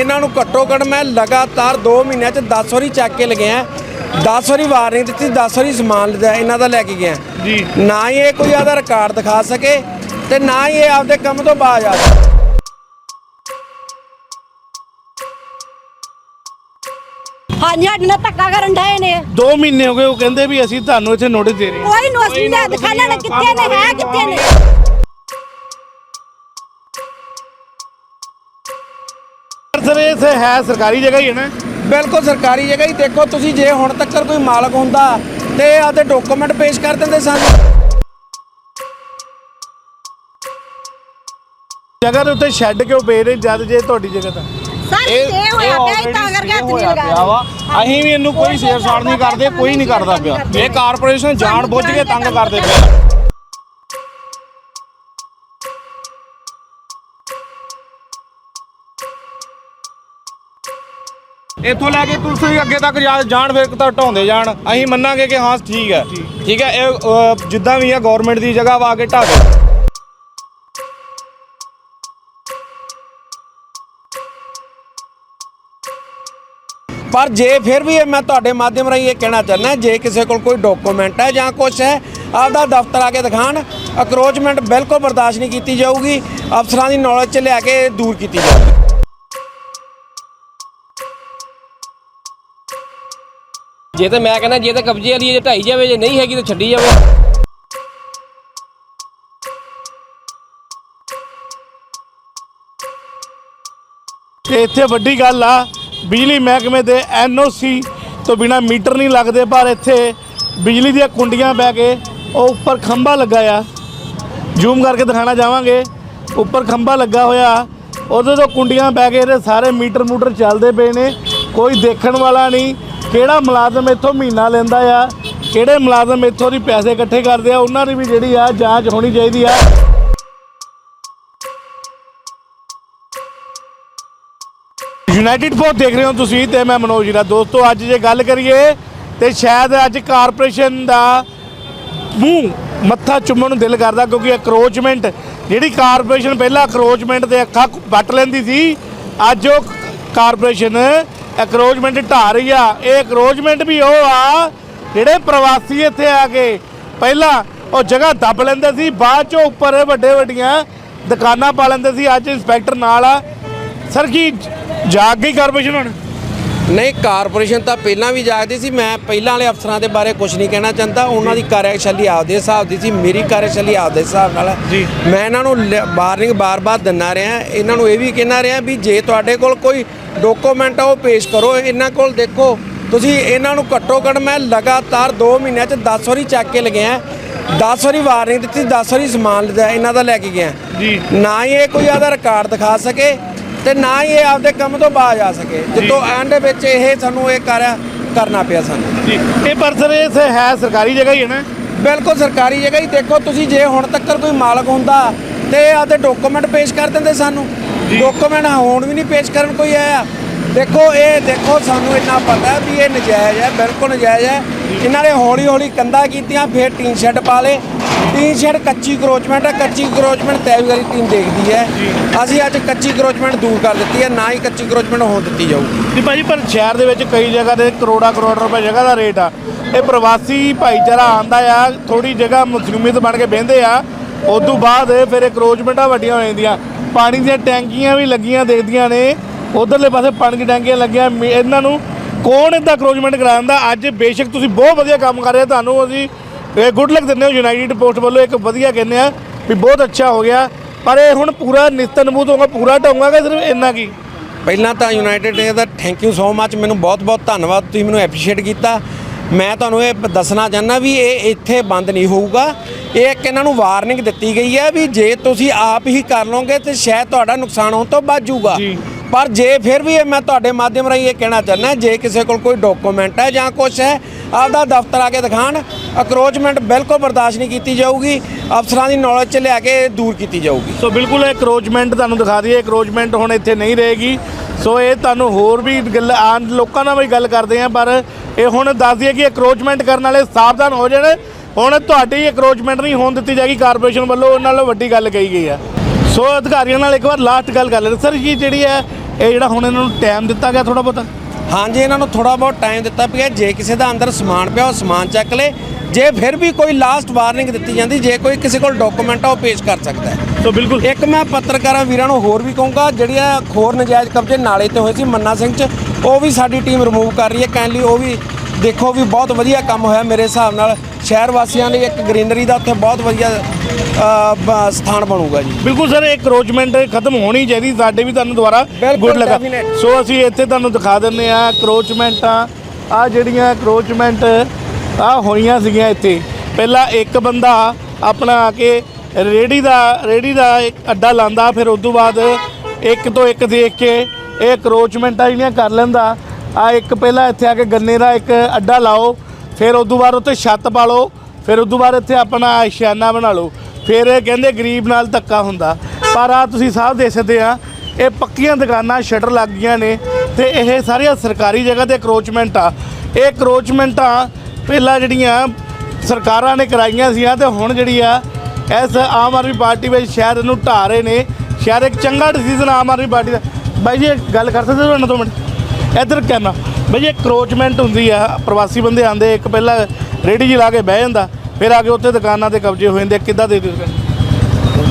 ਇਹਨਾਂ ਨੂੰ ਘੱਟੋ ਘੱਟ ਮੈਂ ਲਗਾਤਾਰ 2 ਮਹੀਨਿਆਂ ਚ 10 ਵਾਰੀ ਚੱਕ ਕੇ ਲਗਿਆ 10 ਵਾਰੀ ਵਾਰਨਿੰਗ ਦਿੱਤੀ 10 ਵਾਰੀ ਸਮਾਨ ਲਿਆ ਇਹਨਾਂ ਦਾ ਲੈ ਕੇ ਗਿਆ ਜੀ। ਨਾ ਹੀ ਇਹ ਕੋਈ ਆਦਾ ਰਿਕਾਰਡ ਦਿਖਾ ਸਕੇ ਤੇ ਨਾ ਹੀ ਇਹ ਆਪਦੇ ਕੰਮ ਤੋਂ ਬਾਜ ਆ ਸਕੇ। ਹਾਂਜੀ ਸਾਡੇ ਨਾਲ ਧੱਕਾ ਕਰਨ ਡਏ ਨੇ। 2 ਮਹੀਨੇ ਹੋ ਗਏ ਉਹ ਕਹਿੰਦੇ ਵੀ ਅਸੀਂ ਤੁਹਾਨੂੰ ਇੱਥੇ ਨੋਟਿਸ ਦੇ ਰਹੇ ਹਾਂ। ਕੋਈ ਨੋਸ ਨਹੀਂ ਦਿਖਾਣਾ ਨੇ ਕਿੱਥੇ ਨੇ ਹੈ ਕਿੱਥੇ ਨੇ? ਸਰ ਇਹ ਸੇ ਹੈ ਸਰਕਾਰੀ ਜਗ੍ਹਾ ਹੀ ਹੈ ਨਾ। ਬਿਲਕੁਲ ਸਰਕਾਰੀ ਜਗ੍ਹਾ ਹੀ। ਦੇਖੋ ਤੁਸੀਂ ਜੇ ਹੁਣ ਤੱਕ ਕੋਈ ਮਾਲਕ ਹੁੰਦਾ ਤੇ ਆਪਦੇ ਡਾਕੂਮੈਂਟ ਪੇਸ਼ ਕਰ ਦਿੰਦੇ ਸਾਨੂੰ। ਜਗ੍ਹਾ ਦੇ ਉੱਤੇ ਛੱਡ ਕਿਉਂ ਪਏ ਨੇ ਜਦ ਜੇ ਤੁਹਾਡੀ ਜਗ੍ਹਾ ਤਾਂ? ਸਰ ਇਹ ਹੋਇਆ ਪਿਆ ਹੀ ਤਾਂ ਕਰਕੇ ਹੱਥ ਨਹੀਂ ਲਗਾ ਵਾ। ਅਸੀਂ ਵੀ ਇਹਨੂੰ ਕੋਈ ਛੇੜਛਾੜ ਨਹੀਂ ਕਰਦੇ ਕੋਈ ਨਹੀਂ ਕਰਦਾ ਪਿਆ। ਇਹ ਕਾਰਪੋਰੇਸ਼ਨ ਜਾਣ ਬੁੱਝ ਕੇ ਤੰਗ ਕਰਦੇ ਪਏ ਇੱਥੋਂ ਲੈ ਕੇ ਤੁਸੀਂ ਅੱਗੇ ਤੱਕ ਜਾ- ਜਾਣ ਫਿਰ ਤਾਂ ਢਾਉਂਦੇ ਜਾਣ। ਅਸੀਂ ਮੰਨਾਂਗੇ ਕਿ ਹਾਂ ਠੀਕ ਹੈ। ਠੀਕ ਹੈ ਇਹ ਅ, ਜਿੱਦਾਂ ਵੀ ਹੈ ਗਵਰਨਮੈਂਟ ਦੀ ਜਗ੍ਹਾ ਵਾ ਕੇ ਢਾਹ ਦਿਓ। ਪਰ ਜੇ ਫਿਰ ਵੀ ਇਹ ਮੈਂ ਤੁਹਾਡੇ ਮਾਧਿਅਮ ਰਾਹੀਂ ਇਹ ਕਹਿਣਾ ਚਾਹੁੰਦਾ ਜੇ ਕਿਸੇ ਕੋਲ ਕੋਈ ਡਾਕੂਮੈਂਟ ਹੈ ਜਾਂ ਕੁਝ ਹੈ ਆਪਦਾ ਦਫ਼ਤਰ ਆ ਕੇ ਦਿਖਾਣ। ਅਕਰੋਚਮੈਂਟ ਬਿਲਕੁਲ ਬਰਦਾਸ਼ਤ ਨਹੀਂ ਕੀਤੀ ਜਾਊਗੀ। ਅਫਸਰਾਂ ਦੀ ਨੌਲੇਜ 'ਚ ਲਿਆ ਕੇ ਦੂਰ ਕੀਤੀ ਜਾਊਗੀ। ਜੇ ਤਾਂ ਮੈਂ ਕਹਿੰਦਾ ਜੇ ਤਾਂ ਕਬਜ਼ੇ ਵਾਲੀ ਹੈ ਜੇ ਢਾਈ ਜਾਵੇ, ਜੇ ਨਹੀਂ ਹੈਗੀ ਤਾਂ ਛੱਡੀ ਜਾਵੇ। ਤੇ ਇੱਥੇ ਵੱਡੀ ਗੱਲ ਆ, ਬਿਜਲੀ ਮਹਿਕਮੇ ਦੇ ਐਨਓਸੀ ਤੋਂ ਬਿਨਾ ਮੀਟਰ ਨਹੀਂ ਲੱਗਦੇ, ਪਰ ਇੱਥੇ ਬਿਜਲੀ ਦੀਆਂ ਕੁੰਡੀਆਂ ਬਹਿ ਕੇ ਉਹ ਉੱਪਰ ਖੰਭਾ ਲੱਗਾ ਆ। ਜ਼ੂਮ ਕਰਕੇ ਦਿਖਾਣਾ ਚਾਹਾਂਗੇ, ਉੱਪਰ ਖੰਭਾ ਲੱਗਾ ਹੋਇਆ। ਉਹਦੇ ਤੋਂ ਕੁੰਡੀਆਂ ਬਹਿ ਕੇ ਇਹਦੇ ਸਾਰੇ ਮੀਟਰ ਮੂਟਰ ਚੱਲਦੇ ਪਏ ਨੇ, ਕੋਈ ਦੇਖਣ ਵਾਲਾ ਨਹੀਂ। ਕਿਹੜਾ ਮੁਲਾਜ਼ਮ ਇੱਥੋਂ ਮਹੀਨਾ ਲੈਂਦਾ ਆ? ਕਿਹੜੇ ਮੁਲਾਜ਼ਮ ਇੱਥੋਂ ਦੀ ਪੈਸੇ ਇਕੱਠੇ ਕਰਦੇ ਆ? ਉਹਨਾਂ ਦੀ ਵੀ ਜਿਹੜੀ ਆ ਜਾਂਚ ਹੋਣੀ ਚਾਹੀਦੀ ਆ। ਯੂਨਾਈਟਿਡ ਪੋਸਟ ਦੇਖ ਰਹੇ ਹੋ ਤੁਸੀਂ ਤੇ ਮੈਂ ਮਨੋਜ ਜੀਰਾ ਦੋਸਤੋ, ਅੱਜ ਜੇ ਗੱਲ ਕਰੀਏ ਤੇ ਸ਼ਾਇਦ ਅੱਜ ਕਾਰਪੋਰੇਸ਼ਨ ਦਾ ਮੂੰਹ ਮੱਥਾ ਚੁੰਮਣ ਨੂੰ ਦਿਲ ਕਰਦਾ ਕਿਉਂਕਿ ਅਕਰੋਚਮੈਂਟ ਜਿਹੜੀ ਕਾਰਪੋਰੇਸ਼ਨ ਪਹਿਲਾਂ ਅਕਰੋਚਮੈਂਟ ਦੇ ਅੱਖਾਂ ਵੱਟ ਲੈਂਦੀ ਸੀ, ਅੱਜ ਉਹ ਕਾਰਪੋਰੇਸ਼ਨ ਅਕਰੋਚਮੈਂਟ ਢਾ ਰਹੀ ਆ। ਇਹ ਅਕਰੋਚਮੈਂਟ ਵੀ ਉਹ ਆ ਜਿਹੜੇ ਪ੍ਰਵਾਸੀ ਇੱਥੇ ਆ ਕੇ ਪਹਿਲਾਂ ਉਹ ਜਗ੍ਹਾ ਦੱਬ ਲੈਂਦੇ ਸੀ ਬਾਅਦ ਚੋਂ ਉੱਪਰ ਵੱਡੇ ਵੱਡੀਆਂ ਦੁਕਾਨਾਂ ਪਾ ਲੈਂਦੇ ਸੀ। ਅੱਜ ਇੰਸਪੈਕਟਰ ਨਾਲ ਆ। ਸਰ ਕੀ ਜਾਗ ਗਈ ਕਾਰਪੋਰੇਸ਼ਨ ਹੁਣ? ਨਹੀਂ ਕਾਰਪੋਰੇਸ਼ਨ ਤਾਂ ਪਹਿਲਾਂ ਵੀ ਜਾਗਦੀ ਸੀ। ਮੈਂ ਪਹਿਲਾਂ ਵਾਲੇ ਅਫਸਰਾਂ ਦੇ ਬਾਰੇ ਕੁਝ ਨਹੀਂ ਕਹਿਣਾ ਚਾਹੁੰਦਾ। ਉਹਨਾਂ ਦੀ ਕਾਰਜਸ਼ੈਲੀ ਆਪਦੇ ਹਿਸਾਬ ਦੀ ਸੀ। ਮੇਰੀ ਕਾਰਜਸ਼ੈਲੀ ਆਪਦੇ ਹਿਸਾਬ ਨਾਲ। ਮੈਂ ਇਹਨਾਂ ਨੂੰ ਵਾਰਨਿੰਗ ਬਾਰ-ਬਾਰ ਦਿੰਦਾ ਰਿਹਾ। ਇਹਨਾਂ ਨੂੰ ਇਹ ਵੀ ਕਹਿਣਾ ਰਿਹਾ ਵੀ ਜੇ ਤੁਹਾਡੇ ਕੋਲ ਕੋਈ ਡਾਕੂਮੈਂਟ ਆ ਉਹ ਪੇਸ਼ ਕਰੋ। ਇਹਨਾਂ ਕੋਲ ਦੇਖੋ ਤੁਸੀਂ ਇਹਨਾਂ ਨੂੰ ਘੱਟੋ ਘੱਟ ਮੈਂ ਲਗਾਤਾਰ 2 ਮਹੀਨਿਆਂ ਚ 10 ਵਾਰੀ ਚੱਕ ਕੇ ਲਗਿਆ 10 ਵਾਰੀ ਵਾਰਨਿੰਗ ਦਿੱਤੀ 10 ਵਾਰੀ ਸਮਾਨ ਲਿਆ ਇਹਨਾਂ ਦਾ ਲੈ ਕੇ ਗਿਆ ਜੀ। ਨਾ ਹੀ ਇਹ ਕੋਈ ਆਦਾ ਰਿਕਾਰਡ ਦਿਖਾ ਸਕੇ ਤੇ ਨਾ ਹੀ ਇਹ ਆਪਦੇ ਕੰਮ ਤੋਂ ਬਾਜ ਆ ਸਕੇ। ਜਿੱਤੋਂ ਐਂਡ ਵਿੱਚ ਇਹ ਸਾਨੂੰ ਇਹ ਕਾਰਿਆ ਕਰਨਾ ਪਿਆ ਸਾਨੂੰ। ਜੀ। ਇਹ ਪਰ ਸਰ ਇਹ ਹੈ ਸਰਕਾਰੀ ਜਗ੍ਹਾ ਹੀ ਹੈ ਨਾ? ਬਿਲਕੁਲ ਸਰਕਾਰੀ ਜਗ੍ਹਾ ਹੀ। ਦੇਖੋ ਤੁਸੀਂ ਜੇ ਹੁਣ ਤੱਕ ਕੋਈ ਮਾਲਕ ਹੁੰਦਾ ਤੇ ਆਪਦੇ ਡਾਕੂਮੈਂਟ ਪੇਸ਼ ਕਰ ਦਿੰਦੇ ਸਾਨੂੰ। ਡਾਕੂਮੈਂਟ ਹੁਣ ਵੀ ਨਹੀਂ ਪੇਸ਼ ਕਰਨ ਕੋਈ ਆਇਆ। ਦੇਖੋ ਇਹ ਦੇਖੋ ਸਾਨੂੰ ਇੰਨਾ ਪਤਾ ਵੀ ਇਹ ਨਜਾਇਜ਼ ਹੈ ਬਿਲਕੁਲ ਨਜਾਇਜ਼ ਹੈ। ਇਹਨਾਂ ਨੇ ਹੌਲੀ ਹੌਲੀ ਕੰਦਾ ਕੀਤੀਆਂ ਫਿਰ ਟੀਨ ਸ਼ੈੱਡ ਪਾ ਲੇ ਟੀਨ ਸ਼ੈੱਡ ਕੱਚੀ ਕਰੋਚਮੈਂਟ ਹੈ ਕੱਚੀ ਕਰੋਚਮੈਂਟ ਤੈ ਵਾਲੀ ਟੀਮ ਦੇਖਦੀ ਹੈ। ਅਸੀਂ ਅੱਜ ਕੱਚੀ ਕਰੋਚਮੈਂਟ ਦੂਰ ਕਰ ਦਿੱਤੀ ਹੈ ਨਾ ਹੀ ਕੱਚੀ ਕਰੋਚਮੈਂਟ ਹੋਣ ਦਿੱਤੀ ਜਾਊਗੀ। ਜੀ ਭਾਜੀ ਪਰ ਸ਼ਹਿਰ ਦੇ ਵਿੱਚ ਕਈ ਜਗ੍ਹਾ ਤੇ ਕਰੋੜਾ ਕਰੋੜ ਰੁਪਏ ਜਗ੍ਹਾ ਦਾ ਰੇਟ ਆ। ਇਹ ਪ੍ਰਵਾਸੀ ਭਾਈਚਾਰਾ ਆਂਦਾ ਆ ਥੋੜੀ ਜਗ੍ਹਾ ਮੁਸਲਿਮੀਤ ਬਣ ਕੇ ਬਹਿੰਦੇ ਆ। ਉਸ ਤੋਂ ਬਾਅਦ ਫਿਰ ਕਰੋਚਮੈਂਟਾਂ ਵੱਡੀਆਂ ਹੋ ਜਾਂਦੀਆਂ। ਪਾਣੀ ਦੀਆਂ ਟੈਂਕੀਆਂ ਵੀ ਲੱਗੀਆਂ ਦੇਖਦੀਆਂ ਨੇ। ਉਧਰਲੇ ਪਾਸੇ ਪਾਣੀ ਦੀਆਂ ਟੈਂਕੀਆਂ ਲੱਗੀਆਂ ਮੇ- ਇਹਨਾਂ ਨੂੰ ਕੌਣ ਇਦਾਂ ਕਰੋਚਮੈਂਟ ਕਰਾਉਂਦਾ ਅੱਜ ਬੇਸ਼ੱਕ ਤੁਸੀਂ ਬਹੁਤ ਵਧੀਆ ਕੰਮ ਕਰ ਰਹੇ ਹੋ। ਤੁਹਾਨੂੰ ਅਸੀਂ ਗੁੱਡ ਲੱਕ ਦਿੰਦੇ ਹੋ ਯੂਨਾਈਟਿਡ ਪੋਸਟ ਵੱਲੋਂ। ਇੱਕ ਵਧੀਆ ਕਹਿੰਦੇ ਆ ਵੀ ਬਹੁਤ ਅੱਛਾ ਹੋ ਗਿਆ। ਪਰ ਇਹ ਹੁਣ ਪੂਰਾ ਨਿਸਤਨਬੂਤ ਹੋਗਾ ਪੂਰਾ ਢਾਉਂਗਾ ਕਿ ਸਿਰਫ ਇੰਨਾ ਕੀ? ਪਹਿਲਾਂ ਤਾਂ ਯੂਨਾਈਟਿਡ ਡੇ ਦਾ ਥੈਂਕ ਯੂ ਸੋ ਮੱਚ ਮੈਨੂੰ ਬਹੁਤ-ਬਹੁਤ ਧੰਨਵਾਦ। ਤੁਸੀਂ ਮੈਨੂੰ ਐਪਰੀਸ਼ੀਏਟ ਕੀਤਾ। ਮੈਂ ਤੁਹਾਨੂੰ ਇਹ ਦੱਸਣਾ ਚਾਹੁੰਦਾ ਵੀ ਇਹ ਇੱਥੇ ਬੰਦ ਨਹੀਂ ਹੋਊਗਾ। ਇਹ ਇੱਕ ਇਹਨਾਂ ਨੂੰ ਵਾਰਨਿੰਗ ਦਿੱਤੀ ਗਈ ਹੈ ਵੀ ਜੇ ਤੁਸੀਂ ਆਪ ਹੀ ਕਰ ਲਓਗੇ ਤੇ ਸ਼ਾਇਦ ਤੁਹਾਡਾ ਨੁਕਸਾਨ ਹੋਣ ਤੋਂ ਬਚ ਜਾਊਗਾ। ਜੀ। ਪਰ ਜੇ ਫਿਰ ਵੀ ਇਹ ਮੈਂ ਤੁਹਾਡੇ ਮਾਧਿਅਮ ਰਾਹੀਂ ਇਹ ਕਹਿਣਾ ਚਾਹੁੰਦਾ ਜੇ ਕਿਸੇ ਕੋਲ ਕੋਈ ਡਾਕੂਮੈਂਟ ਹੈ ਜਾਂ ਕੁਝ ਹੈ ਆਪਦਾ ਦਫ਼ਤਰ ਆ ਕੇ ਦਿਖਾਣ ਅਕਰੋਚਮੈਂਟ ਬਿਲਕੁਲ ਬਰਦਾਸ਼ਤ ਨਹੀਂ ਕੀਤੀ ਜਾਊਗੀ ਅਫਸਰਾਂ ਦੀ ਨੌਲੇਜ 'ਚ ਲਿਆ ਕੇ ਦੂਰ ਕੀਤੀ ਜਾਊਗੀ। ਸੋ ਬਿਲਕੁਲ ਇਹ ਕਰੋਚਮੈਂਟ ਤੁਹਾਨੂੰ ਦਿਖਾ ਦਈਏ ਕਰੋਚਮੈਂਟ ਹੁਣ ਇੱਥੇ ਨਹੀਂ ਰਹੇਗੀ। ਸੋ ਇਹ ਤੁਹਾਨੂੰ ਹੋਰ ਵੀ ਗੱਲ ਆਮ ਲੋਕਾਂ ਨਾਲ ਵੀ ਗੱਲ ਕਰਦੇ ਆ ਪਰ ਇਹ ਹੁਣ ਦੱਸ ਦਈਏ ਕਿ ਅਕਰੋਚਮੈਂਟ ਕਰਨ ਵਾਲੇ ਸਾਵਧਾਨ ਹੋ ਜਾਣ। ਹੁਣ ਤੁਹਾਡੀ ਅਕਰੋਚਮੈਂਟ ਨਹੀਂ ਹੋਣ ਦਿੱਤੀ ਜਾਏਗੀ ਕਾਰਪੋਰੇਸ਼ਨ ਵੱਲੋਂ ਉਹਨਾਂ ਨਾਲ ਵੱਡੀ ਗੱਲ ਕਹੀ ਗਈ ਆ ਸੋ ਅਧਿਕਾਰੀਆਂ ਨਾਲ ਇੱਕ ਵਾਰ ਲਾਸਟ ਗੱਲ ਕਰ ਲੈਂਦੇ ਸਰ ਜੀ ਜਿਹੜੀ ਹੈ, ਇਹ ਜਿਹੜਾ ਹੁਣ ਇਹਨਾਂ ਨੂੰ ਟਾਈਮ ਦਿੱਤਾ ਗਿਆ ਥੋੜਾ ਬਹੁਤਾ? ਹਾਂਜੀ, ਇਹਨਾਂ ਨੂੰ ਥੋੜਾ ਬਹੁਤ ਟਾਈਮ ਦਿੱਤਾ ਪਿਆ। ਜੇ ਕਿਸੇ ਦਾ ਅੰਦਰ ਸਮਾਨ ਪਿਆ, ਉਹ ਸਮਾਨ ਚੱਕ ਲੇ। ਜੇ ਫਿਰ ਵੀ ਕੋਈ ਲਾਸਟ ਵਾਰਨਿੰਗ ਦਿੱਤੀ ਜਾਂਦੀ, ਜੇ ਕੋਈ ਕਿਸੇ ਕੋਲ ਡਾਕੂਮੈਂਟ ਆ, ਉਹ ਪੇਸ਼ ਕਰ ਸਕਦਾ ਹੈ। ਸੋ ਬਿਲਕੁਲ। ਇੱਕ ਮੈਂ ਪੱਤਰਕਾਰਾਂ ਵੀਰਾਂ ਨੂੰ ਹੋਰ ਵੀ ਕਹੂੰਗਾ ਜਿਹੜੀਆਂ ਖੋਰ ਨਜਾਇਜ਼ ਕਬਜ਼ੇ ਨਾਲੇ ਤੇ ਹੋਏ ਸੀ ਮੰਨਾ ਸਿੰਘ ਚ ਉਹ ਵੀ ਸਾਡੀ ਟੀਮ ਰਿਮੂਵ ਕਰ ਰਹੀ ਹੈ। ਕਾਈਂਡਲੀ ਉਹ ਵੀ ਦੇਖੋ ਵੀ ਬਹੁਤ ਵਧੀਆ ਕੰਮ ਹੋਇਆ ਮੇਰੇ ਹਿਸਾਬ ਨਾਲ। ਸ਼ਹਿਰ ਵਾਸੀਆਂ ਲਈ ਇੱਕ ਗ੍ਰੀਨਰੀ ਦਾ ਉੱਥੇ ਬਹੁਤ ਵਧੀਆ ਸਥਾਨ ਬਣੂਗਾ ਜੀ। ਬਿਲਕੁਲ ਸਰ ਇਹ ਕਰੋਚਮੈਂਟ ਖਤਮ ਹੋਣੀ ਚਾਹੀਦੀ ਸਾਡੇ ਵੀ ਤੁਹਾਨੂੰ ਦੁਬਾਰਾ ਗੁੱਡ ਲੱਗਾ। ਸੋ ਅਸੀਂ ਇੱਥੇ ਤੁਹਾਨੂੰ ਦਿਖਾ ਦਿੰਨੇ ਆ ਕਰੋਚਮੈਂਟਾਂ ਆ। ਜਿਹੜੀਆਂ ਕਰੋਚਮੈਂਟ ਆ ਹੋਈਆਂ ਸੀਗੀਆਂ ਇੱਥੇ। ਪਹਿਲਾਂ ਇੱਕ ਬੰਦਾ ਆਪਣਾ ਆ ਕੇ ਰੇੜੀ ਦਾ ਰੇੜੀ ਦਾ ਇੱਕ ਅੱਡਾ ਲਾਂਦਾ, ਫਿਰ ਉਸ ਤੋਂ ਬਾਅਦ ਇੱਕ ਤੋਂ ਇੱਕ ਦੇਖ ਕੇ ਇਹ ਕਰੋਚਮੈਂਟਾਂ ਜਿਹੜੀਆਂ ਕਰ ਲੈਂਦਾ। ਆ ਇੱਕ ਪਹਿਲਾਂ ਇੱਥੇ ਆ ਕੇ ਗੰਨੇ ਦਾ ਇੱਕ ਅੱਡਾ ਲਾਓ, ਫਿਰ ਉਸ ਤੋਂ ਬਾਅਦ ਉੱਤੇ ਛੱਤ ਪਾ ਲਓ ਫਿਰ ਉਸ ਤੋਂ ਬਾਅਦ ਇੱਥੇ ਆਪਣਾ ਸ਼ਾਨਾ ਬਣਾ ਲਓ। ਫਿਰ ਇਹ ਕਹਿੰਦੇ ਗਰੀਬ ਨਾਲ ਧੱਕਾ ਹੁੰਦਾ। ਪਰ ਆ ਤੁਸੀਂ ਸਾਹ ਦੇ ਸਕਦੇ ਆ, ਇਹ ਪੱਕੀਆਂ ਦੁਕਾਨਾਂ ਸ਼ਟਰ ਲੱਗ ਗਈਆਂ ਨੇ ਤੇ ਇਹ ਸਾਰੀਆਂ ਸਰਕਾਰੀ ਜਗ੍ਹਾ ਤੇ ਕਰੋਚਮੈਂਟ ਆ। ਇਹ ਕਰੋਚਮੈਂਟਾਂ ਪਹਿਲਾਂ ਜਿਹੜੀਆਂ ਸਰਕਾਰਾਂ ਨੇ ਕਰਾਈਆਂ ਸੀਆਂ ਤੇ ਹੁਣ ਜਿਹੜੀ ਆ ਇਸ ਆਮ ਆਦਮੀ ਪਾਰਟੀ ਵਿੱਚ ਸ਼ਾਇਦ ਇਹਨੂੰ ਢਾਹ ਰਹੇ ਨੇ। ਸ਼ਾਇਦ ਇੱਕ ਚੰਗਾ ਡਿਸੀਜਨ ਆਮ ਆਦਮੀ ਪਾਰਟੀ ਦਾ। ਬਾਈ ਜੀ, ਇੱਕ ਗੱਲ ਕਰ ਸਕਦੇ ਹੋ ਤੁਹਾਡੇ ਮਿੰਟ? ਇੱਧਰ ਕਹਿਣਾ ਬਾਈ ਜੀ ਕਰੋਚਮੈਂਟ ਹੁੰਦੀ ਆ। ਪ੍ਰਵਾਸੀ ਬੰਦੇ ਆਂਦੇ ਇੱਕ ਪਹਿਲਾਂ ਰੇੜੀ ਜੀ ਲਾ ਕੇ ਬਹਿ ਜਾਂਦਾ, ਫਿਰ ਆ ਕੇ ਉੱਥੇ ਦੁਕਾਨਾਂ ਤੇ ਕਬਜ਼ੇ ਹੋ ਜਾਂਦੇ ਕਿੱਦਾਂ ਦੇ ਦਿਓ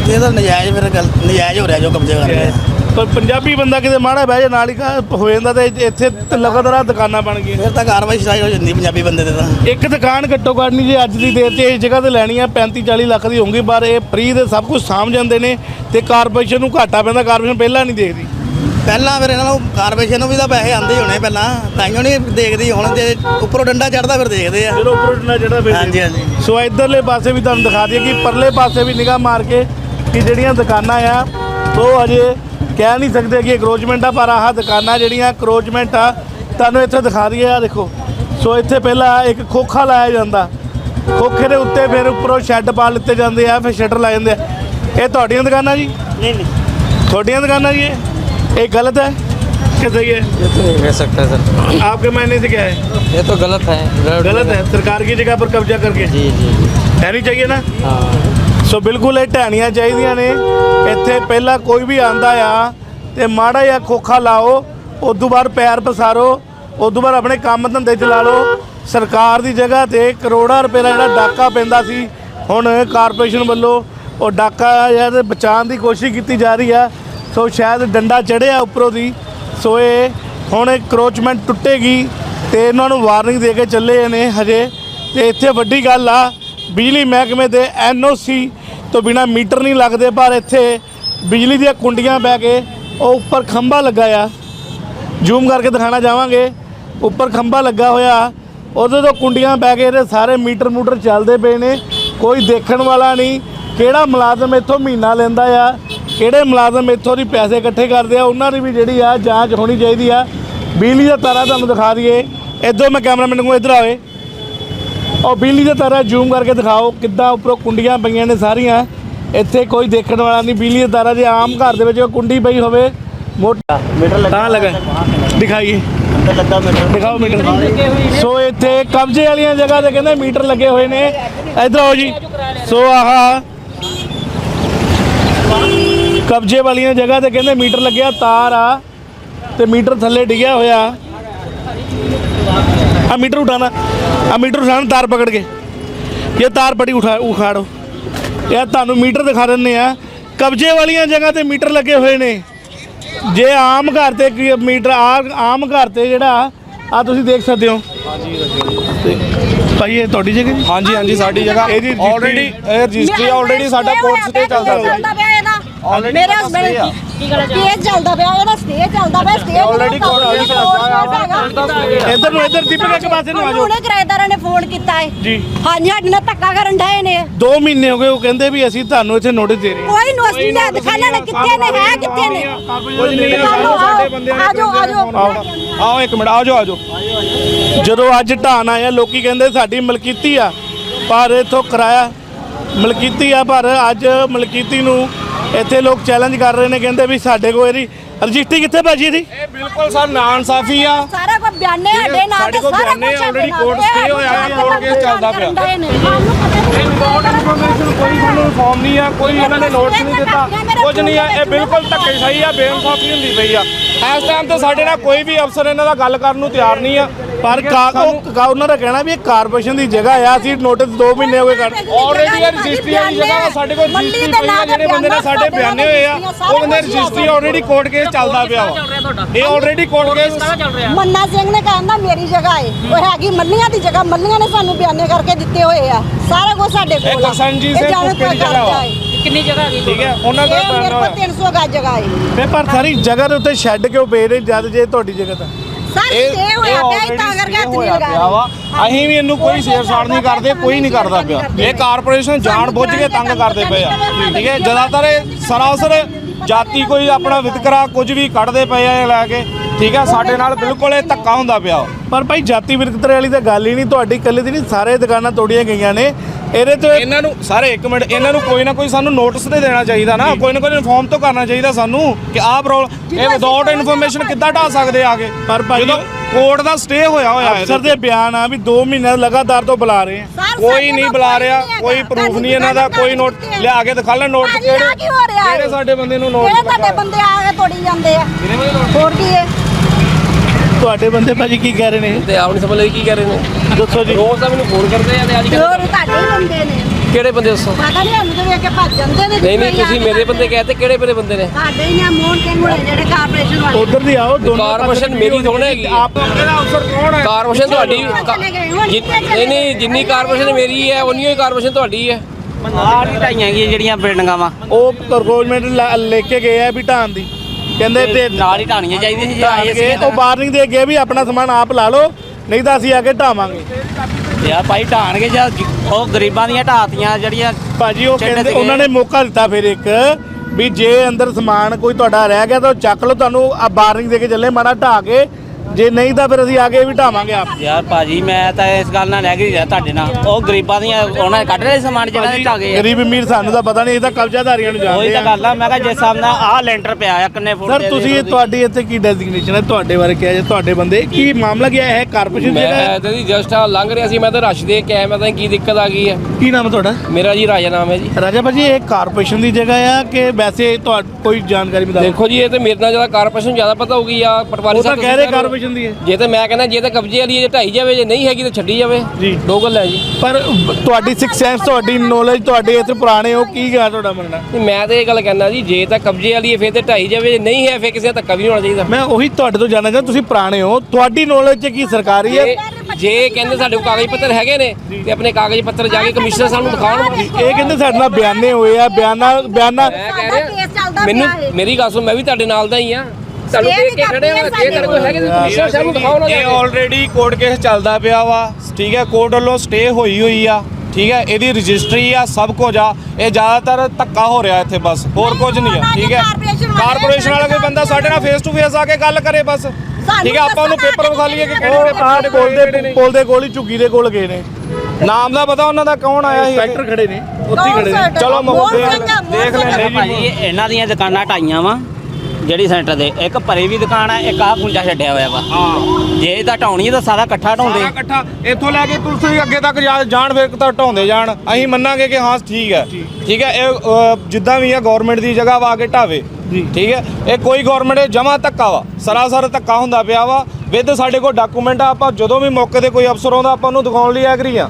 ਇਹ ਤਾਂ ਨਜਾਇਜ਼ ਫਿਰ ਗੱਲ ਨਜਾਇਜ਼ ਹੋ ਰਿਹਾ ਜੋ ਕਬਜ਼ੇ ਕਰ ਰਿਹਾ ਪਰ ਪੰਜਾਬੀ ਬੰਦਾ ਕਿਤੇ ਮਾੜਾ ਬਹਿ ਜਾ ਨਾਲ ਹੀ ਕਾ- ਹੋ ਜਾਂਦਾ ਤੇ ਇੱਥੇ ਤੇ ਲਗਾਤਾਰ ਆਹ ਦੁਕਾਨਾਂ ਬਣ ਗਈਆਂ। ਫਿਰ ਤਾਂ ਕਾਰਵਾਈ ਸ਼ਾਈ ਹੋ ਜਾਂਦੀ ਪੰਜਾਬੀ ਬੰਦੇ ਤੇ ਤਾਂ। ਇੱਕ ਦੁਕਾਨ ਘੱਟੋ ਘੱਟ ਨਹੀਂ ਜੇ ਅੱਜ ਦੀ ਡੇਟ 'ਚ ਇਸ ਜਗ੍ਹਾ ਤੇ ਲੈਣੀ ਆ 35 40 ਲੱਖ ਦੀ ਹੋਊਗੀ ਪਰ ਇਹ ਫ੍ਰੀ ਦੇ ਸਭ ਕੁਝ ਸਾਂਭ ਜਾਂਦੇ ਨੇ ਤੇ ਕਾਰਪੋਰੇਸ਼ਨ ਨੂੰ ਘਾਟਾ ਪੈਂਦਾ ਕਾਰਪੋਰੇਸ਼ਨ ਪਹਿਲਾਂ ਨਹੀਂ ਦੇਖਦੀ। ਪਹਿਲਾਂ ਫਿਰ ਇਹਨਾਂ ਨੂੰ ਕਾਰਪੋਰੇਸ਼ਨ ਨੂੰ ਵੀ ਤਾਂ ਪੈਸੇ ਆਉਂਦੇ ਹੀ ਹੋਣੇ ਪਹਿਲਾਂ ਤਾਈਓ ਨਹੀਂ ਦੇਖਦੀ ਹੁਣ ਜੇ ਉੱਪਰੋਂ ਡੰਡਾ ਚੜਦਾ ਫਿਰ ਦੇਖਦੇ ਆ। ਜਦੋਂ ਉੱਪਰ ਉੱਠਣਾ ਜਿਹੜਾ ਫਿਰ ਹਾਂਜੀ ਹਾਂਜੀ। ਸੋ ਇਧਰਲੇ ਪਾਸੇ ਵੀ ਤੁਹਾਨੂੰ ਦਿਖਾ ਦਈਏ ਕਿ ਪਰਲੇ ਪਾਸੇ ਵੀ ਨਿਗਾਹ ਮਾਰ ਕੇ ਕਿ ਜਿਹੜੀਆਂ ਦੁਕਾਨਾਂ ਆ ਉਹ ਅਜੇ ਕਹਿ ਨਹੀਂ ਸਕਦੇ ਕਿ ਕਰੋਚਮੈਂਟ ਆ ਪਰ ਆਹ ਦੁਕਾਨਾਂ ਜਿਹੜੀਆਂ ਕਰੋਚਮੈਂਟ ਆ ਤੁਹਾਨੂੰ ਇੱਥੇ ਦਿਖਾ ਦਈਏ ਆ ਦੇਖੋ ਸੋ ਇੱਥੇ ਪਹਿਲਾਂ ਇੱਕ ਖੋਖਾ ਲਾਇਆ ਜਾਂਦਾ ਖੋਖੇ ਦੇ ਉੱਤੇ ਫਿਰ ਉੱਪਰੋਂ ਸ਼ੈੱਡ ਪਾ ਲਿੱਤੇ ਜਾਂਦੇ ਆ ਫਿਰ ਸ਼ਟਰ ਲਾਏ ਜਾਂਦੇ ਆ ਇਹ ਤੁਹਾਡੀਆਂ ਦੁਕਾਨਾਂ ਜੀ ਨਹੀਂ ਨਹੀਂ ਤੁਹਾਡੀਆਂ ਦੁਕਾਨਾਂ जी ये ये गलत है क्या सही है ये तो नहीं कह सकता सर आपके मायने से क्या है ये तो गलत है गलत है सरकार की जगह पर कब्जा करके जी जी रहनी चाहिए ना हाँ ਸੋ ਬਿਲਕੁਲ ਇਹ ਢਹਿਣੀਆਂ ਚਾਹੀਦੀਆਂ ਨੇ। ਇੱਥੇ ਪਹਿਲਾਂ ਕੋਈ ਵੀ ਆਂਦਾ ਆ ਤੇ ਮਾੜਾ ਜਿਹਾ ਖੋਖਾ ਲਾਓ, ਉਦੋਂ ਬਾਅਦ ਪੈਰ ਪਸਾਰੋ, ਉਦੋਂ ਬਾਅਦ ਆਪਣੇ ਕੰਮ ਧੰਦੇ ਚ ਲਾ ਲਓ। ਸਰਕਾਰ ਦੀ ਜਗ੍ਹਾ ਤੇ ਕਰੋੜਾਂ ਰੁਪਏ ਦਾ ਜਿਹੜਾ ਡਾਕਾ ਪੈਂਦਾ ਸੀ, ਹੁਣ ਕਾਰਪੋਰੇਸ਼ਨ ਵੱਲੋਂ ਉਹ ਡਾਕਾ ਯਾਰ ਬਚਾਉਣ ਦੀ ਕੋਸ਼ਿਸ਼ ਕੀਤੀ ਜਾ ਰਹੀ ਆ। ਸੋ ਸ਼ਾਇਦ ਡੰਡਾ ਚੜਿਆ ਉੱਪਰੋਂ ਦੀ। ਸੋ ਇਹ ਹੁਣ ਕਰੋਚਮੈਂਟ ਟੁੱਟੇਗੀ ਤੇ ਇਹਨਾਂ ਨੂੰ ਵਾਰਨਿੰਗ ਦੇ ਕੇ ਚੱਲੇ ਨੇ ਹਜੇ। ਤੇ ਇੱਥੇ ਵੱਡੀ ਗੱਲ ਆ, ਬਿਜਲੀ ਮਹਿਕਮੇ ਦੇ ਐਨਓਸੀ ਤੋਂ ਬਿਨਾ ਮੀਟਰ ਨਹੀਂ ਲੱਗਦੇ, ਪਰ ਇੱਥੇ ਬਿਜਲੀ ਦੀਆਂ ਕੁੰਡੀਆਂ ਬਹਿ ਕੇ ਉਹ ਉੱਪਰ ਖੰਭਾ ਲੱਗਾ ਆ। ਜ਼ੂਮ ਕਰਕੇ ਦਿਖਾਣਾ ਚਾਹਾਂਗੇ। ਉੱਪਰ ਖੰਭਾ ਲੱਗਾ ਹੋਇਆ। ਉਹਦੇ ਤੋਂ ਕੁੰਡੀਆਂ ਬਹਿ ਕੇ ਇਹਦੇ ਸਾਰੇ ਮੀਟਰ ਮੂਟਰ ਚੱਲਦੇ ਪਏ ਨੇ। ਕੋਈ ਦੇਖਣ ਵਾਲਾ ਨਹੀਂ। ਕਿਹੜਾ ਮੁਲਾਜ਼ਮ ਇੱਥੋਂ ਮਹੀਨਾ ਲੈਂਦਾ ਆ? ਕਿਹੜੇ ਮੁਲਾਜ਼ਮ ਇੱਥੋਂ ਦੀ ਪੈਸੇ ਇਕੱਠੇ ਕਰਦੇ ਆ? ਉਹਨਾਂ ਦੀ ਵੀ ਜਿਹੜੀ ਆ ਜਾਂਚ ਹੋਣੀ ਚਾਹੀਦੀ ਆ। ਬਿਜਲੀ ਦਾ ਤਾਰਾ ਤੁਹਾਨੂੰ ਦਿਖਾ ਦਈਏ। ਇੱਧਰੋਂ ਮੈਂ ਕੈਮਰਾਮੈਨ ਨੂੰ ਇੱਧਰ ਆਵੇ। ਉਹ ਬਿਜਲੀ ਦੇ ਤਾਰਾਂ ਜ਼ੂਮ ਕਰਕੇ ਦਿਖਾਓ ਕਿੱਦਾਂ ਉੱਪਰੋਂ ਕੁੰਡੀਆਂ ਪਈਆਂ ਨੇ ਸਾਰੀਆਂ। ਇੱਥੇ ਕੋਈ ਦੇਖਣ ਵਾਲਾ ਨਹੀਂ ਬਿਜਲੀ ਦੇ ਤਾਰਾਂ ਜੇ ਆਮ ਘਰ ਦੇ ਵਿੱਚ ਕੁੰਡੀ ਪਈ ਹੋਵੇ ਮੋਟਾ ਮੀਟਰ ਲੱਗਾ ਤਾਂ ਲਗਾ। ਦਿਖਾਈਏ। ਅੰਦਰ ਲੱਗਾ ਮੀਟਰ। ਦਿਖਾਓ ਮੀਟਰ। ਸੋ ਇੱਥੇ ਕਬਜ਼ੇ ਵਾਲੀਆਂ ਜਗ੍ਹਾ ਤੇ ਕਹਿੰਦੇ ਮੀਟਰ ਲੱਗੇ ਹੋਏ ਨੇ। ਇੱਧਰ ਆਓ ਜੀ। ਸੋ ਆਹ। ਕਬਜ਼ੇ ਵਾਲੀਆਂ ਜਗ੍ਹਾ ਤੇ ਕਹਿੰਦੇ ਮੀਟਰ ਲੱਗਿਆ ਤਾਰ ਆ ਤੇ ਮੀਟਰ ਥੱਲੇ ਡਿੱਗਿਆ ਹੋਇਆ। ਆ मीटर उठाना आ मीटर उठाना तार पकड़ के ये तार बड़ी उठा उखाड़ो ਇਹ ਤੁਹਾਨੂੰ ਮੀਟਰ ਦਿਖਾ ਦਿੰਨੇ ਆ ਕਬਜ਼ੇ ਵਾਲੀਆਂ ਜਗ੍ਹਾ ਤੇ ਮੀਟਰ ਲੱਗੇ ਹੋਏ ਨੇ ਜੇ ਆਮ ਘਰ ਤੇ ਕੀ ਮੀਟਰ ਆ- ਆਮ ਘਰ ਤੇ ਜਿਹੜਾ ਆ ਤੁਸੀਂ ਦੇਖ ਸਕਦੇ ਹੋ ਤੇ ਭਾਈ ਇਹ ਤੁਹਾਡੀ ਜਗ੍ਹਾ ਜੀ ਹਾਂਜੀ ਹਾਂਜੀ ਸਾਡੀ ਜਗ੍ਹਾ ਇਹਦੀ ਰਜਿਸਟਰੀ- ਆਲਰੇਡੀ ਇਹ ਰਜਿਸਟਰੀ ਆਲਰੇਡੀ ਸਾਡਾ ਕੋਰਟ ਸਟੇ ਚੱਲਦਾ ਪਿਆ ਚੱਲਦਾ ਪਿਆ ਇਹਦਾ Already ਮੇਰੇ ਸਾਡਾ ਕੇਸ ਚੱਲਦਾ ਪਿਆ ਇਹਦਾ ਸਟੇ ਚੱਲਦਾ ਪਿਆ ਸਟੇ Already court ਹੋਈ ਸੀ, ਇੱਧਰ ਨੂੰ ਇੱਧਰ ਦੀਪਕ ਇੱਕ ਪਾਸੇ ਨੂੰ ਆ ਜਾਓ। ਉਹਨੇ ਕਿਰਾਏਦਾਰਾਂ ਨੇ ਫੋਨ ਕੀਤਾ ਹੈ ਜੀ। ਹਾਂਜੀ ਸਾਡੇ ਨਾਲ ਧੱਕਾ ਕਰਨ ਡਏ ਨੇ। 2 ਮਹੀਨੇ ਹੋ ਗਏ ਉਹ ਕਹਿੰਦੇ ਵੀ ਅਸੀਂ ਤੁਹਾਨੂੰ ਇੱਥੇ ਨੋਟਿਸ ਦੇ ਰਹੇ ਹਾਂ। ਕੋਈ ਨੋਸ ਨਹੀਂ ਲੈ ਦਿਖਾਣਾ ਨੇ ਕਿੱਥੇ ਨੇ ਹੈ ਕਿੱਥੇ ਨੇ? ਕੁਝ ਨਹੀਂ ਆਜੋ ਆਜੋ। ਆਜੋ। ਆਓ ਇੱਕ ਮਿੰਟ ਆ ਜਾਓ ਆ ਜਾਓ ਜਦੋਂ ਅੱਜ ਢਾਣ ਆਇਆ ਲੋਕੀ ਕਹਿੰਦੇ ਸਾਡੀ ਮਲਕੀਤੀ ਆ ਪਰ ਇਥੋਂ ਕਿਰਾਇਆ ਮਲਕੀਤੀ ਆ ਪਰ ਅੱਜ ਮਲਕੀਤੀ ਨੂੰ ਇੱਥੇ ਲੋਕ ਚੈਲੰਜ ਕਰ ਰਹੇ ਨੇ ਕਹਿੰਦੇ ਵੀ ਸਾਡੇ ਕੋਲ ਇਹਦੀ ਰਜਿਸਟਰੀ ਕਿੱਥੇ ਭਾਜੀ ਇਹਦੀ? ਇਹ ਬਿਲਕੁਲ ਸਰ ਨਾਨਸਾਫੀ ਆ। ਸਾਰਾ ਬਿਆਨੇ ਸਾਡੇ ਨਾਲ ਸਾਡੇ ਤੇ ਸਾਰਾ ਬਿਆਨੇ ਕੁਝ already court stay ਹੋਇਆ ਹੈ, court case ਚੱਲਦਾ ਪਿਆ। ਇਨਫੋਰਮੇਸ਼ਨ ਕੋਈ ਸਾਨੂੰ ਇਨਫੋਰਮ ਨਹੀਂ ਆ ਕੋਈ ਇਹਨਾਂ ਨੇ ਨੋਟਿਸ ਨਹੀਂ ਦਿੱਤਾ। ਕੁਝ ਨਹੀਂ ਆ ਇਹ ਬਿਲਕੁਲ ਧੱਕੇਸ਼ਾਹੀ ਆ ਬੇਇਨਸਾਫੀ ਹੁੰਦੀ ਪਈ ਆ। ਇਸ ਟਾਈਮ ਤੇ ਸਾਡੇ ਨਾਲ ਕੋਈ ਵੀ ਅਫਸਰ ਇਹਨਾਂ ਦਾ ਗੱਲ ਕਰਨ ਨੂੰ ਤਿਆਰ ਨਹੀਂ ਆ। ਪਰ ਕਾ ਉਹ ਕਾ- ਉਹਨਾਂ ਦਾ ਕਹਿਣਾ ਵੀ ਇਹ ਕਾਰਪੋਰੇਸ਼ਨ ਦੀ ਜਗ੍ਹਾ ਆ ਅਸੀਂ ਨੋਟਿਸ 2 ਮਹੀਨੇ ਹੋ ਗਏ ਕਰ ਆਲਰੇਡੀ ਰਜਿਸਟਰੀ ਵਾਲੀ ਜਗ੍ਹਾ ਸਾਡੇ ਕੋਲ ਰਜਿਸਟਰੀ ਪਈ ਆ ਜਿਹੜੇ ਬੰਦੇ ਨੇ ਸਾਡੇ ਬਿਆਨੇ ਹੋਏ ਆ ਉਹ ਬੰਦੇ ਰਜਿਸਟਰੀ ਆਲਰੇਡੀ ਕੋਰਟ ਕੇਸ ਚੱਲਦਾ ਪਿਆ ਇਹ already court case Manna Singh ਨੇ ਕਹਿੰਦਾ ਮੇਰੀ ਜਗ੍ਹਾ ਏ। ਉਹ ਹੈਗੀ ਮੱਲੀਆਂ ਦੀ ਜਗ੍ਹਾ। ਮੱਲੀਆਂ ਨੇ ਸਾਨੂੰ ਬਿਆਨੇ ਕਰਕੇ ਦਿੱਤੇ ਹੋਏ ਆ। ਸਾਰਾ ਕੁਝ ਸਾਡੇ ਕੋਲ ਆ। ਸਿੰਘ ਜਾਣੇ ਕੁੱਕੇ ਦੀ ਜਗ੍ਹਾ। ਕਿੰਨੀ ਜਗ੍ਹਾ ਹੈਗੀ ਠੀਕ ਹੈ ਉਹਨਾਂ ਦਾ ਮੇਰੇ ਕੋਲ 300 ਗਜ ਜਗ੍ਹਾ ਏ। ਤੇ ਪਰ ਸਾਰੀ ਜਗ੍ਹਾ ਦੇ ਉੱਤੇ ਸ਼ੈੱਡ ਕਿਉਂ ਪਏ ਨੇ? ਜਦ ਜੇ ਤੁਹਾਡੀ ਜਗ੍ਹਾ ਤਾਂ। ਸਰ ਇਹ ਹੋਇਆ ਪਿਆ ਤਾਂ ਕਰਕੇ ਹੱਥ ਨਹੀਂ ਹੋਇਆ ਪਿਆ ਵਾ। ਲਗਾ ਅਸੀਂ ਵੀ ਇਹਨੂੰ ਕੋਈ ਛੇੜਛਾੜ ਨਹੀਂ ਕਰਦੇ ਕੋਈ ਨਹੀਂ ਕਰਦਾ ਪਿਆ। ਇਹ ਕਾਰਪੋਰੇਸ਼ਨ ਜਾਣ ਬੁੱਝ ਕੇ ਤੰਗ ਕਰਦੇ ਪਏ ਆ। ਠੀਕ ਹੈ ਜ਼ਿਆਦਾਤਰ ਸਰਾਸਰ ਜਾਤੀ ਕੋਈ ਆਪਣਾ ਵਿਤਕਰਾ ਕੁਝ ਵੀ ਕੱਢਦੇ ਪਏ ਆ ਲੈ ਕੇ। ਠੀਕ ਹੈ ਸਾਡੇ ਨਾਲ ਬਿਲਕੁਲ ਇਹ ਧੱਕਾ ਹੁੰਦਾ ਪਿਆ। ਪਰ ਭਾਈ ਜਾਤੀ ਵਿਰਕਤਰੇ ਵਾਲੀ ਤਾਂ ਗੱਲ ਹੀ ਨਹੀਂ ਤੁਹਾਡੀ ਇਕੱਲੇ ਦੀ ਨਹੀਂ ਸਾਰੇ ਦੁਕਾਨਾਂ ਤੋੜੀਆਂ ਗਈਆਂ ਨੇ। ਇਹਦੇ ਤੇ ਇਹਨਾਂ ਨੂੰ ਸਾਰੇ ਇੱਕ ਮਿੰਟ ਇਹਨਾਂ ਨੂੰ ਕੋਈ ਨਾ ਕੋਈ ਸਾਨੂੰ ਨੋਟਿਸ ਤੇ ਦੇਣਾ ਚਾਹੀਦਾ ਨਾ। ਕੋਈ ਨਾ ਕੋਈ ਇਨਫੋਰਮ ਤਾਂ ਕਰਨਾ ਚਾਹੀਦਾ ਸਾਨੂੰ ਕਿ ਆਹ ਪ੍ਰੋਬਲਮ ਇਹ ਵਿਦਆਊਟ ਇਨਫੋਰਮੇਸ਼ਨ ਕਿੱਦਾਂ ਢਾ ਸਕਦੇ ਆ ਆਗੇ ਪਰ ਭਾਈ ਜਦੋਂ ਕੋਰਟ ਦਾ ਸਟੇ ਹੋਇਆ ਹੋਇਆ ਇਹਦੇ ਅਫਸਰ ਦੇ ਬਿਆਨ ਆ ਵੀ 2 ਮਹੀਨੇ ਲਗਾਤਾਰ ਤੋਂ ਬੁਲਾ ਰਹੇ ਆ। ਕੋਈ ਨਹੀਂ ਬੁਲਾ ਰਿਹਾ ਕੋਈ ਪ੍ਰੂਫ ਨਹੀਂ ਇਹਨਾਂ ਦਾ ਕੋਈ ਨੋਟ ਲਿਆ ਕੇ ਦਿਖਾ ਲੈ ਨੋਟ ਹੋ ਹੈ? ਕਿਹੜੇ ਸਾਡੇ ਬੰਦੇ ਨੂੰ ਨੋਟ ਜਿਹੜੇ ਤੁਹਾਡੇ ਬੰਦੇ ਆ ਕੇ ਤੋੜੀ ਜਾਂਦੇ ਆ। ਹੋਰ ਕੀ ਹੈ? ਤੁਹਾਡੇ ਬੰਦੇ ਭਾਜੀ ਕੀ ਕਹਿ ਰਹੇ ਨੇ? ਤੇ ਆਪ ਨਹੀਂ ਸਮਝ ਲਈ ਕੀ ਕਰ ਰਹੇ ਨੇ। ਦੱਸੋ ਜੀ। ਰੋਜ਼ ਤਾਂ ਮੈਨੂੰ ਫੋਨ ਕਰਦੇ ਆ ਤੇ ਅੱਜ ਕੱਲ੍ਹ ਹੋਰ ਤੁਹਾਡੇ ਹੀ ਬੰਦੇ ਨੇ। ਕਿਹੜੇ ਬੰਦੇ ਦੱਸੋ? ਪਤਾ ਨਹੀਂ ਤੇ ਵੇਖ ਕੇ ਭੱਜ ਜਾਂਦੇ ਨੇ ਨਹੀਂ ਨਹੀਂ ਤੁਸੀਂ ਮੇਰੇ ਬੰਦੇ ਕਹਤੇ ਕਿਹੜੇ ਮੇਰੇ ਬੰਦੇ ਨੇ? ਸਾਡੇ ਹੀ ਨੇ ਮੋਹਨ ਸਿੰਘ ਹੋਣੇ ਜਿਹੜੇ ਕਾਰਪੋਰੇਸ਼ਨ ਵਾਲੇ। ਉਧਰ ਦੀ ਆਓ ਦੋਨੋਂ ਕਾਰਪੋਰੇਸ਼ਨ ਮੇਰੀ ਥੋੜ੍ਹਾ ਹੈਗੀ ਆ। ਆਪ ਇਹਦਾ ਅਫਸਰ ਕੌਣ ਹੈ? ਕਾਰਪੋਰੇਸ਼ਨ ਤੁਹਾਡੀ ਜਿ- ਨਹੀਂ ਨਹੀਂ ਜਿੰਨੀ ਕਾਰਪੋਰੇਸ਼ਨ ਮੇਰੀ ਹੈ ਉਨੀ ਹੀ ਕਾਰਪੋਰੇਸ਼ਨ ਤੁਹਾਡੀ ਹੈ। ਆਹ ਢਾਈਆਂ ਗਈਆਂ ਜਿਹੜੀਆਂ ਬਿਲਡਿੰਗਾਂ ਵਾ। ਉਹ ਗਵਰਨਮੈਂਟ ਲੈ ਕੇ ਗਏ ਆ ਵੀ ਢਾਣ ਦੀ। ਕਹਿੰਦੇ ਤੇ ਨਾਲ ਹੀ ਢਾਣੀਆਂ ਚਾਹੀਦੀਆਂ ਸੀ ਜੇ ਉਹ ਵਾਰਨਿੰਗ ਦੇ ਗਏ ਵੀ ਆਪਣਾ ਸਮਾਨ ਆਪ ਲਾ ਲਓ ਨਹੀਂ ਤਾਂ ਅਸੀਂ ਆ ਕੇ ਢਾਵਾਂਗੇ। ਯਾਰ ਭਾਈ ਢਾਣਗੇ ਜਾਂ ਉਹ ਗਰੀਬਾਂ ਦੀਆਂ ਢਾਤੀਆਂ ਜਿਹੜੀਆਂ ਭਾਜੀ ਉਹ ਕਹਿੰਦੇ ਉਹਨਾਂ ਨੇ ਮੌਕਾ ਦਿੱਤਾ ਫਿਰ ਇੱਕ ਵੀ ਜੇ ਅੰਦਰ ਸਮਾਨ ਕੋਈ ਤੁਹਾਡਾ ਰਹਿ ਗਿਆ ਤਾਂ ਉਹ ਚੱਕ ਲਓ ਤੁਹਾਨੂੰ ਆ ਵਾਰਨਿੰਗ ਦੇ ਕੇ ਚੱਲੇ ਮਾੜਾ ਢਾ ਕੇ ਜੇ ਨਹੀਂ ਤਾਂ ਫਿਰ ਅਸੀਂ ਆ ਕੇ ਵੀ ਢਾਵਾਂਗੇ ਆਪ। ਯਾਰ ਭਾਜੀ ਮੈਂ ਤਾਂ ਇਸ ਗੱਲ ਨਾਲ ਐਗਰੀ ਰਿਹਾ ਤੁਹਾਡੇ ਨਾਲ। ਉਹ ਗਰੀਬਾਂ ਦੀਆਂ ਉਹਨਾਂ ਨੇ ਕੱਢ ਰਹੇ ਸਮਾਨ ਜਿਹੜਾ ਦੇ ਢਾਗੇ ਆ ਗਰੀਬ ਅਮੀਰ ਸਾਨੂੰ ਤਾਂ ਪਤਾ ਨਹੀਂ ਇਹ ਤਾਂ ਕਬਜ਼ਾਦਾਰੀਆਂ ਨੂੰ ਉਹੀ ਜਾਣਦੇ ਤਾਂ ਆ। ਗੱਲ ਆ ਮੈਂ ਕਿਹਾ ਜਿਸ ਹਿਸਾਬ ਨਾਲ ਆਹ ਲੈਂਟਰ ਪਿਆ ਆ ਕਿੰਨੇ ਫੁੱਟ ਸਰ ਦੇ ਤੁਸੀਂ ਦੇ- ਤੁਹਾਡੀ ਇੱਥੇ ਕੀ ਡੈਜ਼ਿਗਨੇਸ਼ਨ ਹੈ? ਤੁਹਾਡੇ ਬਾਰੇ ਕਿਹਾ ਜੇ ਤੁਹਾਡੇ ਬੰਦੇ ਕੀ ਮਾਮਲਾ ਕੀ ਹੈ? ਕਾਰਪੋਰੇਸ਼ਨ ਜਿਹੜਾ ਹੈ? ਮੈਂ ਤਾਂ ਜੀ ਜਸਟ ਆ ਲੰਘ ਰਿਹਾ ਸੀ ਮੈਂ ਤਾਂ ਰਸ਼ ਦੇ ਕੇ ਆਇਆ ਮੈਂ ਤਾਂ ਕੀ ਦਿੱਕਤ ਆ ਗਈ ਹੈ। ਕੀ ਨਾਮ ਹੈ ਤੁਹਾਡਾ? ਮੇਰਾ ਜੀ ਰਾਜਾ ਨਾਮ ਹੈ ਜੀ। ਰਾਜਾ ਭਾਜੀ ਇਹ ਕਾਰਪੋਰੇਸ਼ਨ ਦੀ ਜਗ੍ਹਾ ਆ ਕਿ ਵੈਸੇ ਤੁਹਾ ਕੋਈ ਜਾਣਕਾਰੀ ਬਤਾ ਦੇਖੋ ਜੀ ਇਹ ਤੇ ਮੇਰੇ ਨਾਲ ਜ਼ਿਆਦਾ ਕਾਰਪੋਰੇਸ਼ਨ ਜ਼ਿਆਦਾ ਪਤਾ ਹੋਊਗੀ ਆ ਪਟਵਾਰੀ ਉਹ ਤਾਂ ਸਾਹਿਬ ਕਹਿ ਰਹੇ ਕਾਰਪੋਰੇਸ਼ਨ ਦੀ ਹੈ। ਜੇ ਤੇ ਮੈਂ ਕਹਿੰਦਾ ਜੇ ਤਾਂ ਕਬਜ਼ੇ ਵਾਲੀ ਹੈ ਜੇ ਢਾਈ ਜਾਵੇ ਜੇ ਨਹੀਂ ਹੈਗੀ ਤਾਂ ਛੱਡੀ ਜਾਵੇ। ਜੀ। ਦੋ ਗੱਲ ਹੈ ਜੀ। ਪਰ ਤੁਹਾਡੀ ਸਿਕਸ ਸੈਂਸ ਤੁਹਾਡੀ ਨੋਲੇਜ ਤੁਹਾਡੇ ਇੱਥੇ ਪੁਰਾਣੇ ਹੋ ਕੀ ਗਾ ਤੁਹਾਡਾ ਮੰਨਣਾ? ਨਹੀਂ, ਮੈਂ ਤਾਂ ਇਹ ਗੱਲ ਕਹਿੰਦਾ ਜੀ ਜੇ ਤਾਂ ਕਬਜ਼ੇ ਵਾਲੀ ਹੈ ਫਿਰ ਤੇ ਢਾਈ ਜਾਵੇ ਜੇ ਨਹੀਂ ਹੈ ਫਿਰ ਕਿਸੇ ਦਾ ਧੱਕਾ ਵੀ ਨਹੀਂ ਹੋਣਾ ਚਾਹੀਦਾ। ਮੈਂ ਉਹੀ ਤੁਹਾਡੇ ਤੋਂ ਜਾਣਨਾ ਚਾਹੁੰਦਾ ਤੁਸੀਂ ਪੁਰਾਣੇ ਹੋ। ਤੁਹਾਡੀ ਨੋਲੇਜ 'ਚ ਕੀ ਸਰਕਾਰੀ ਹੈ ਜੇ- ਜੇ ਕਹਿੰਦੇ ਸਾਡੇ ਕੋਲ ਕਾਗਜ਼ ਪੱਤਰ ਹੈਗੇ ਨੇ ਤੇ ਆਪਣੇ ਕਾਗਜ਼ ਪੱਤਰ ਜਾ ਕੇ ਕਮਿਸ਼ਨਰ ਸਾਹਿਬ ਨੂੰ ਦਿਖਾਉਣ। ਇਹ ਕਹਿੰਦੇ ਸਾਡੇ ਨਾਲ ਬਿਆਨੇ ਹੋਏ ਆ ਬਿਆਨਾ ਬਿਆਨਾ ਮੈਂ ਕਹਿ ਸਾਡਾ ਕੇਸ ਚੱਲਦਾ ਰਿਹਾ ਮੈਨੂੰ ਪਿਆ ਹੈ। ਮੇਰੀ ਗੱਲ ਸੁਣ ਮੈਂ ਵੀ ਤੁਹਾਡੇ ਨਾਲ ਦਾ ਹੀ ਆ। ਤੁਹਾਨੂੰ ਇਹ ਦੇਖ ਕੇ ਖੜੇ ਹਾਂ ਜੇ ਤੁਹਾਡੇ ਕੋਲ। ਹੈਗੇ ਤਾਂ ਕਮਿਸ਼ਨਰ ਸਾਹਿਬ ਨੂੰ ਦਿਖਾਓ ਨਾ ਜਾ ਇਹ। ਆਲਰੇਡੀ ਕੋਰਟ ਕੇਸ ਚੱਲਦਾ ਪਿਆ ਵਾ ਠੀਕ ਹੈ ਕੋਰਟ ਵੱਲੋਂ ਸਟੇ ਹੋਈ ਹੋਈ ਆ ਠੀਕ ਹੈ ਇਹਦੀ ਰਜਿਸਟਰੀ ਆ ਸਭ ਕੁਝ ਆ ਇਹ ਜ਼ਿਆਦਾਤਰ ਧੱਕਾ ਹੋ ਰਿਹਾ ਇੱਥੇ ਬਸ ਹੋਰ ਕੁਝ ਨਹੀਂ ਆ ਠੀਕ ਹੈ। ਕਾਰਪੋਰੇਸ਼ਨ ਵਾਲੇ ਕੋਈ ਬੰਦਾ ਸਾਡੇ ਨਾਲ ਫੇਸ ਟੂ ਫੇਸ ਆ ਕੇ ਗੱਲ ਕਰੇ ਬਸ ਠੀਕ ਹੈ ਆਪਾਂ ਉਹਨੂੰ ਪੇਪਰ ਵਿਖਾ ਲਈਏ ਕਿ ਕਿਹੜੇ ਸਾਡੇ ਕੋਲ ਦੇ ਪੁਲ ਦੇ ਕੋਲ ਹੀ ਝੁੱਗੀ ਦੇ ਕੋਲ ਗਏ ਨੇ। ਨਾਮ ਦਾ ਪਤਾ ਉਹਨਾਂ ਦਾ ਕੌਣ ਆਇਆ ਸੀ? ਇੰਸਪੈਕਟਰ ਖੜੇ ਨੇ ਉੱਥੇ ਖੜੇ ਨੇ। ਚਲੋ ਮੋਹਨ ਦੇਖ-। ਲੈਂਦੇ ਭਾਜੀ ਇਹਨਾਂ ਦੀਆਂ ਦੁਕਾਨਾਂ ਢਾਈਆਂ ਵਾ। ਜਿਹੜੀ ਸੈਂਟਰ ਦੇ ਇੱਕ ਭਰੇ ਵੀ ਦੁਕਾਨ ਆ ਇੱਕ ਆਹ ਕੁੰਜਾ ਛੱਡਿਆ ਹੋਇਆ ਵਾ। ਹਾਂ। ਜੇ ਤਾਂ ਢਾਉਣੀ ਤਾਂ ਸਾਰਾ ਇਕੱਠਾ ਢਾਉਂਦੇ। ਸਾਰਾ ਇਕੱਠਾ ਇੱਥੋਂ ਲੈ ਕੇ ਤੁਸੀਂ ਅੱਗੇ ਤੱਕ ਜਾ- ਜਾਣ ਫਿਰ ਤਾਂ ਢਾਉਂਦੇ ਜਾਣ। ਅਸੀਂ ਮੰਨਾਂਗੇ ਕਿ ਹਾਂ ਠੀਕ ਹੈ। ਠੀਕ। ਹੈ ਇਹ ਅ, ਜਿੱਦਾਂ ਵੀ ਹੈ ਗਵਰਨਮੈਂਟ ਦੀ ਜਗ੍ਹਾ ਵਾ ਕੇ ਢਾਵੇ। ਠੀਕ ਹੈ ਇਹ ਕੋਈ ਗਵਰਨਮੈਂਟ ਜਮਾ ਧੱਕਾ ਵਾ। ਸਰਾਸਰ ਧੱਕਾ ਹੁੰਦਾ ਪਿਆ ਵਾ। ਵਿਦ ਸਾਡੇ ਕੋਲ ਡਾਕੂਮੈਂਟ ਆ ਆਪਾਂ ਜਦੋਂ ਵੀ ਮੌਕੇ ਤੇ ਕੋਈ ਅਫਸਰ ਆਉਂਦਾ ਆਪਾਂ ਉਹਨੂੰ ਦਿਖਾਉਣ ਲਈ ਐਗਰੀ ਆ।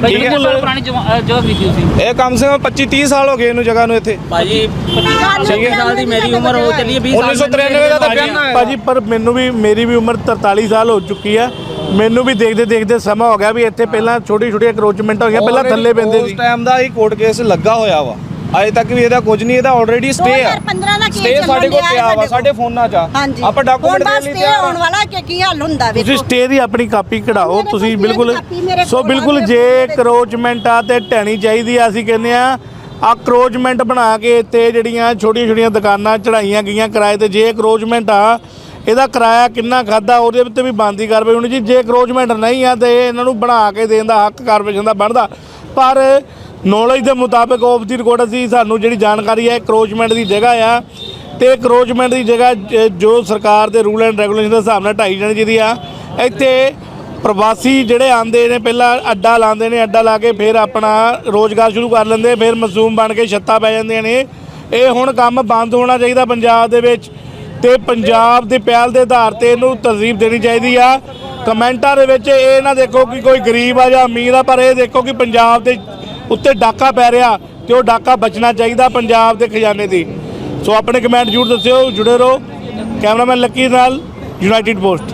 ਠੀਕ ਹੈ। ਪੁਰਾਣੀ ਜਗ੍ਹਾ ਕੀਤੀ ਸੀ ਇਹ ਕਮ ਸੇ ਕਮ 25 30 ਸਾਲ ਹੋ ਗਏ ਇਹਨੂੰ ਜਗ੍ਹਾ ਨੂੰ ਇੱਥੇ। ਭਾਜੀ 25 ਸਾਲ ਦੀ ਮੇਰੀ ਉਮਰ ਹੋ ਚੱਲੀ ਹੈ 20 ਸਾਲ 1993 ਦਾ ਤਾਂ ਬਿਆਨਾ ਹੈ। ਭਾਜੀ ਪਰ ਮੈਨੂੰ ਵੀ ਮੇਰੀ ਵੀ ਉਮਰ 43 ਸਾਲ ਹੋ ਚੁੱਕੀ ਆ ਮੈਨੂੰ ਵੀ ਦੇਖਦੇ ਦੇਖਦੇ ਸਮਾਂ ਹੋ ਗਿਆ ਵੀ ਇੱਥੇ ਪਹਿਲਾਂ ਛੋਟੀ ਛੋਟੀ ਅਕਰੋਚਮੈਂਟ ਹੋਈਆਂ ਪਹਿਲਾਂ ਥੱਲੇ ਪੈਂਦੇ ਉਸ ਸੀ। ਟਾਈਮ ਦਾ ਹੀ ਕੋਰਟ ਕੇਸ ਲੱਗਾ ਹੋਇਆ ਵਾ। ਅਜੇ ਤੱਕ ਵੀ ਇਹਦਾ ਕੁਝ ਨਹੀਂ ਇਹਦਾ ਆਲਰੇਡੀ ਸਟੇ ਆ। 2015 ਦਾ ਕੇਸ ਸਟੇ ਸਾਡੇ ਕੋਲ ਪਿਆ ਵਾ ਸਾਡੇ ਫੋਨਾਂ 'ਚ ਆ। ਹਾਂਜੀ। ਆਪਾਂ ਡਾਕੂਮੈਂਟ ਦੇ ਬਸ ਲਈ ਤਿਆਰ ਹੋਣ ਵਾਲਾ ਕਿ ਕੀ ਹੱਲ ਹੁੰਦਾ ਵੇਖੋ। ਤੁਸੀਂ ਸਟੇ ਦੀ ਆਪਣੀ ਕਾਪੀ ਕਢਾਓ ਤੁਸੀਂ ਕੋਲ ਬਿਲਕੁਲ ਸੋ ਕੋਲ ਬਿਲਕੁਲ ਜੇ ਕਰੋਚਮੈਂਟ ਆ। ਤੇ ਢਹਿਣੀ ਚਾਹੀਦੀ ਆ ਅਸੀਂ ਕਹਿੰਦੇ ਆ ਆ ਕਰੋਚਮੈਂਟ ਬਣਾ ਕੇ ਇੱਥੇ ਜਿਹੜੀਆਂ ਛੋਟੀਆਂ ਛੋਟੀਆਂ ਦੁਕਾਨਾਂ ਚੜਾਈਆਂ ਗਈਆਂ ਕਿਰਾਏ ਤੇ ਜੇ ਕਰੋਚਮੈਂਟ ਆ ਇਹਦਾ ਕਿਰਾਇਆ ਕਿੰਨਾ ਖਾਦਾ ਉਹਦੇ ਉੱਤੇ ਵੀ ਬੰਦੀ ਕਾਰਵਾਈ ਹੋਣੀ ਜੀ ਜੇ ਕਰੋਚਮੈਂਟ ਨਹੀਂ ਆ ਤੇ ਇਹਨਾਂ ਨੂੰ ਬਣਾ ਕੇ ਦੇਣ ਦਾ ਹੱਕ ਕਾਰਪੋਰੇਸ਼ਨ ਦਾ ਬਣਦਾ। ਪਰ ਨੌਲੇਜ ਦੇ ਮੁਤਾਬਕ ਆਫ ਦੀ ਰਿਕਾਰਡ ਅਸੀਂ, ਸਾਨੂੰ ਜਿਹੜੀ ਜਾਣਕਾਰੀ ਹੈ ਕਰੋਚਮੈਂਟ ਦੀ ਜਗ੍ਹਾ ਆ। ਤੇ ਕਰੋਚਮੈਂਟ ਦੀ ਜਗ੍ਹਾ ਜੋ ਸਰਕਾਰ ਦੇ ਰੂਲ ਐਂਡ ਰੈਗੂਲੇਸ਼ਨ ਦੇ ਹਿਸਾਬ ਨਾਲ ਢਾਈ ਜਾਣੀ ਚਾਹੀਦੀ ਆ, ਇੱਥੇ ਪ੍ਰਵਾਸੀ ਜਿਹੜੇ ਆਂਦੇ ਨੇ, ਪਹਿਲਾਂ ਅੱਡਾ ਲਾਉਂਦੇ ਨੇ, ਅੱਡਾ ਲਾ ਕੇ ਫਿਰ ਆਪਣਾ ਰੋਜ਼ਗਾਰ ਸ਼ੁਰੂ ਕਰ ਲੈਂਦੇ, ਫਿਰ ਮਜ਼ਦੂਮ ਬਣ ਕੇ ਛੱਤਾਂ ਪੈ ਜਾਂਦੀਆਂ ਨੇ। ਇਹ ਹੁਣ ਕੰਮ ਬੰਦ ਹੋਣਾ ਚਾਹੀਦਾ ਪੰਜਾਬ ਦੇ ਵਿੱਚ। ਤੇ ਪੰਜਾਬ ਦੀ ਪਹਿਲ ਦੇ ਆਧਾਰ ਤੇ ਇਹਨੂੰ ਤਰਜੀਬ ਦੇਣੀ ਚਾਹੀਦੀ ਆ। ਕਮੈਂਟਾਂ ਦੇ ਵਿੱਚ ਇਹ ਨਾ ਦੇਖੋ ਕਿ ਕੋਈ ਗਰੀਬ ਆ ਜਾਂ ਅਮੀਰ ਆ, ਪਰ ਇਹ ਦੇਖੋ ਕਿ ਪੰਜਾਬ ਦੇ ਉੱਤੇ ਡਾਕਾ ਪੈ ਰਿਹਾ ਤੇ ਉਹ ਡਾਕਾ ਬਚਣਾ ਚਾਹੀਦਾ ਪੰਜਾਬ ਦੇ ਖਜ਼ਾਨੇ ਦੀ। ਸੋ ਆਪਣੇ ਕਮੈਂਟ ਜ਼ਰੂਰ ਦੱਸਿਓ, ਜੁੜੇ ਰਹੋ। ਕੈਮਰਾਮੈਨ ਲੱਕੀ ਨਾਲ ਯੂਨਾਈਟਿਡ ਪੋਸਟ